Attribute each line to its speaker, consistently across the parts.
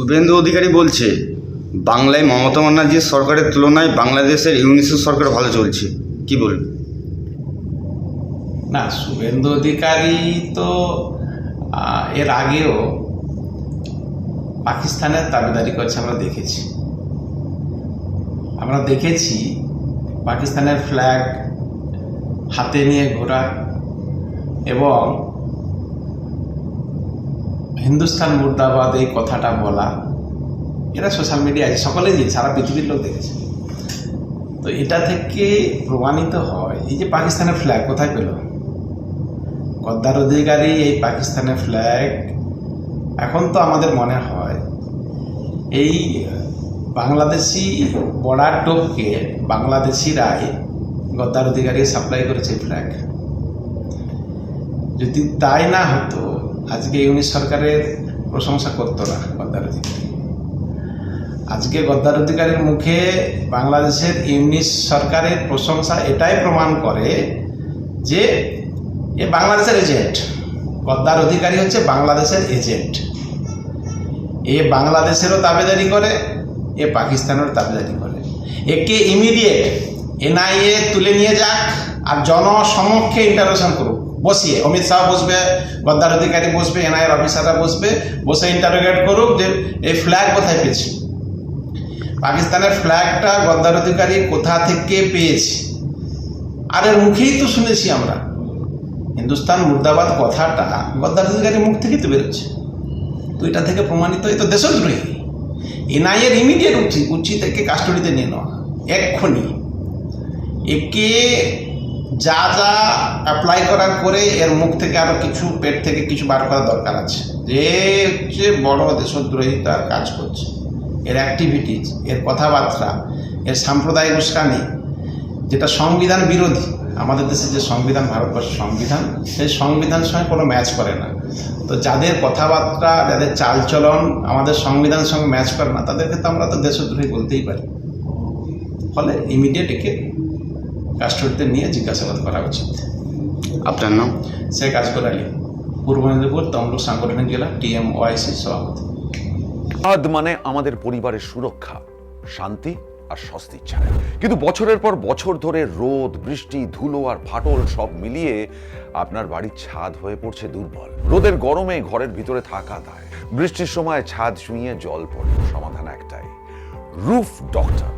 Speaker 1: শুভেন্দু অধিকারী বলছে, বাংলায় মমতা ব্যানার্জির সরকারের তুলনায় বাংলাদেশের ইউনিসেফ সরকার ভালো চলছে। কি বলবেন
Speaker 2: না, শুভেন্দু অধিকারী তো এর আগেও পাকিস্তানের দাবিদারি করছে, আমরা দেখেছি। আমরা দেখেছি পাকিস্তানের ফ্ল্যাগ হাতে নিয়ে ঘোরা এবং হিন্দুস্তান মুর্দাবাদ এই কথাটা বলা এরা সোশ্যাল মিডিয়ায় সকলেই সারা পৃথিবীর লোক দেখেছে। তো এটা থেকে প্রমাণিত হয়, এই যে পাকিস্তানের ফ্ল্যাগ কোথায় পেল? গদ্দার অধিকারী এই পাকিস্তানের ফ্ল্যাগ এখন তো আমাদের মনে হয়, এই বাংলাদেশি বর্ডার টোপকে বাংলাদেশিরাই গদ্দার অধিকারী সাপ্লাই করেছে ফ্ল্যাগ যদি তাই না হতো আজকে ইউনিট সরকারের প্রশংসা করতো না গদ্দার অধিকারী। আজকে গদ্দার অধিকারীর মুখে বাংলাদেশের ইউনিট সরকারের প্রশংসা এটাই প্রমাণ করে যে এ বাংলাদেশের এজেন্ট। গদ্দার অধিকারী হচ্ছে বাংলাদেশের এজেন্ট। এ বাংলাদেশেরও দাবেদারি করে, এ পাকিস্তানেরও দাবেদারি করে। একে ইমিডিয়েট এনআইএ তুলে নিয়ে যাক আর জনসমক্ষে ইন্টারোগেশন করুক। বসিয়ে, অমিত শাহ বসবে, গদ্দার অধিকারী বসবে, এনআইএর অফিসাররা বসবে, বসে ইন্টারোগেট করুক যে এই ফ্ল্যাগ কোথায় পেয়েছি। পাকিস্তানের ফ্ল্যাগটা গদ্দার অধিকারী কোথা থেকে পেয়েছে? আর এর মুখেই তো শুনেছি আমরা, হিন্দুস্তান মুর্দাবাদ কথাটা গদ্দার অধিকারীর মুখ থেকেই তো বেরোচ্ছে। তো এটা থেকে প্রমাণিত এই তো দেশদ্রোহী। এনআইএর ইমিডিয়েট উচিত উচিত একে কাস্টডিতে নিয়ে নেওয়া, এক্ষুনি। একে যা যা অ্যাপ্লাই করার করে এর মুখ থেকে আরও কিছু পেট থেকে কিছু বার করা দরকার আছে। যে হচ্ছে বড় দেশদ্রোহিতা কাজ করছে। এর অ্যাক্টিভিটিস এর কথাবার্তা, এর সাম্প্রদায়িক উস্কানি, যেটা সংবিধান বিরোধী। আমাদের দেশে যে সংবিধান, ভারতবর্ষের সংবিধান, সেই সংবিধানের সঙ্গে কোনো ম্যাচ করে না। তো যাদের কথাবার্তা, যাদের চালচলন আমাদের সংবিধানের সঙ্গে ম্যাচ করে না, তাদেরকে তো আমরা তো দেশদ্রোহী বলতেই পারি। ফলে ইমিডিয়েট একে কাস্টডিতে নিয়ে জিজ্ঞাসাবাদ করা উচিত
Speaker 1: আপনার নাম?
Speaker 2: শেখ আসগর আলী পূর্ব মেদিনীপুর তমলুক সাংগঠনিক জেলা টিএম ওআইসি সভাপতি।
Speaker 3: আদ মানে আমাদের পরিবারের সুরক্ষা শান্তি আর স্বস্তির ছায়া। কিন্তু বছরের পর বছর ধরে রোদ বৃষ্টি ধুলো আর ফাটল সব মিলিয়ে আপনার বাড়ির ছাদ হয়ে পড়ছে দুর্বল। রোদের গরমে ঘরের ভিতরে থাকা দায়। বৃষ্টির সময় ছাদ ছুঁয়ে জল পড়ে সমাধান একটাই রুফ ডক্টর।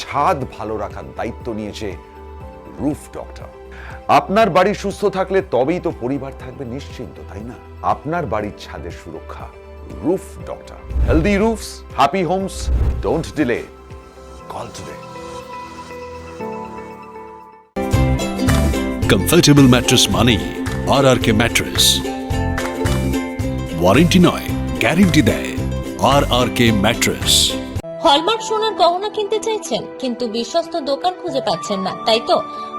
Speaker 3: ছাদ ভালো রাখার দায়িত্ব নিয়েছে রুফ ডক্টর। আপনার বাড়ি সুস্থ থাকলে তবেই তো পরিবার থাকবে নিশ্চিন্ত, তাই না? আপনার বাড়ির ছাদের সুরক্ষা roof doctor. Healthy roofs happy homes don't delay call today
Speaker 4: comfortable mattress মানেই R R K mattress warranty নয় গ্যারেন্টি দেয় আর আর কে ম্যাট্রেস
Speaker 5: হলমার্ক সোনার গহনা কিনতে চাইছেন, কিন্তু বিশ্বস্ত দোকান খুঁজে পাচ্ছেন না, তাই তো?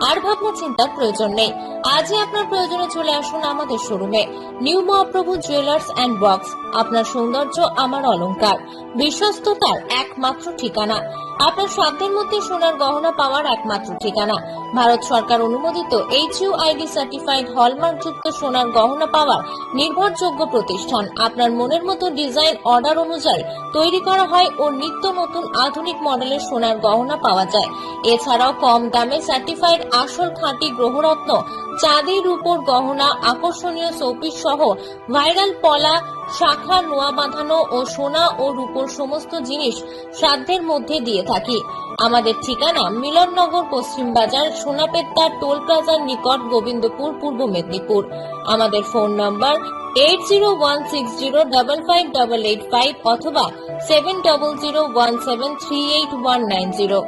Speaker 5: আর ভাবনা চিন্তার প্রয়োজন নেই। আজই আপনার প্রয়োজনে চলে আসুন আমাদের শোরুমে। New Mahaprabhu jewellers and box, আপনার সৌন্দর্য, আমার অলংকার। বিশ্বস্ততার একমাত্র ঠিকানা। আপনার সাধ্যের মধ্যে সোনার গহনা পাওয়ার একমাত্র ঠিকানা। ভারত সরকার অনুমোদিত এইচ আইডি সার্টিফাইড হলমার্ক যুক্ত সোনার গহনা পাওয়ার নির্ভরযোগ্য প্রতিষ্ঠান। আপনার মনের মতো ডিজাইন অর্ডার অনুযায়ী তৈরি করা হয় ও নিত্য নতুন আধুনিক মডেলের সোনার গহনা পাওয়া যায়। এছাড়াও কম দামে সার্টিফাইড আসল খাঁটি গ্রহরত্ন চাঁদির উপর গহনা, আকর্ষণীয় শোপিস সহ ভাইরাল পলা, শাখা নোয়া বাঁধানো ও সোনা ও রূপোর সমস্ত জিনিস সাধ্যের মধ্যে দিয়ে থাকি। আমাদের ঠিকানা মিলননগর, পশ্চিম বাজার সোনাপেত্তার টোল প্লাজার নিকট, গোবিন্দপুর, পূর্ব মেদিনীপুর। আমাদের phone number eight zero one six zero double five double eight five অথবা seven double zero one seven three eight one nine zero.